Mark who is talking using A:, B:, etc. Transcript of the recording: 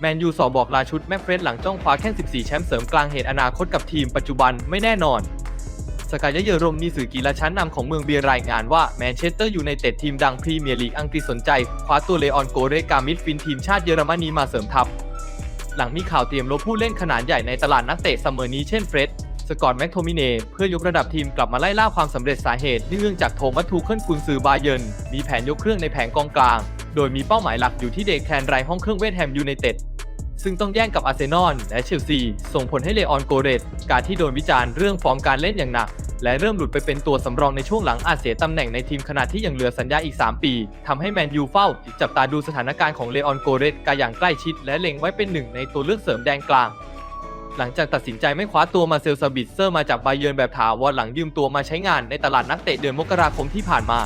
A: แมนยูสอบอกลาชุดแม็กเฟรดหลังจ้องคว้าแค่14 แชมป์เสริมกลางเหตุอนาคตกับทีมปัจจุบันไม่แน่นอน สกายเยอรมมีสื่อกีฬาชั้นนำของเมืองเบียร์รายงานว่าแมนเชสเตอร์อยูไนเต็ดทีมดังพรีเมียร์ลีกอังกฤษสนใจคว้าตัวเลออนโกเรกามิดฟินทีมชาติเยอรมนีมาเสริมทัพ หลังมีข่าวเตรียมลบผู้เล่นขนาดใหญ่ในตลาดนักเตะเสมอนี้เช่นเฟรดสกอตแม็กโทมิเนเพื่อยกระดับทีมกลับมาไล่ล่าความสำเร็จสาเหตุเนื่องจากโทมัสทูเคิลกุนซือบาเยินมีแผนยกเครื่องในแผงกองกลางโดยมีเป้าหมายหลักอยู่ที่เดคแคนไรห้องเครื่องเวทแฮมยูไนเต็ด ซึ่งต้องแย่งกับอาร์เซนอลและเชลซี ส่งผลให้เลออนโกเรตการที่โดนวิจารณ์เรื่องฟอร์มการเล่นอย่างหนัก และเริ่มหลุดไปเป็นตัวสำรองในช่วงหลังอาจเสียตำแหน่งในทีมขณะที่ยังเหลือสัญญาอีก 3 ปีทำให้แมนยูเฝ้า จับตาดูสถานการณ์ของเลออนโกเรตกันอย่างใกล้ชิด และเล็งไว้เป็นหนึ่งในตัวเลือกเสริมแดนกลางหลังจากตัดสินใจไม่คว้าตัวมาเซลซาบิเซอร์มาจากไบเยิร์นแบบถาวรหลังยืมตัวมาใช้งานในตลาดนักเตะเดือนมกราคมที่ผ่านมา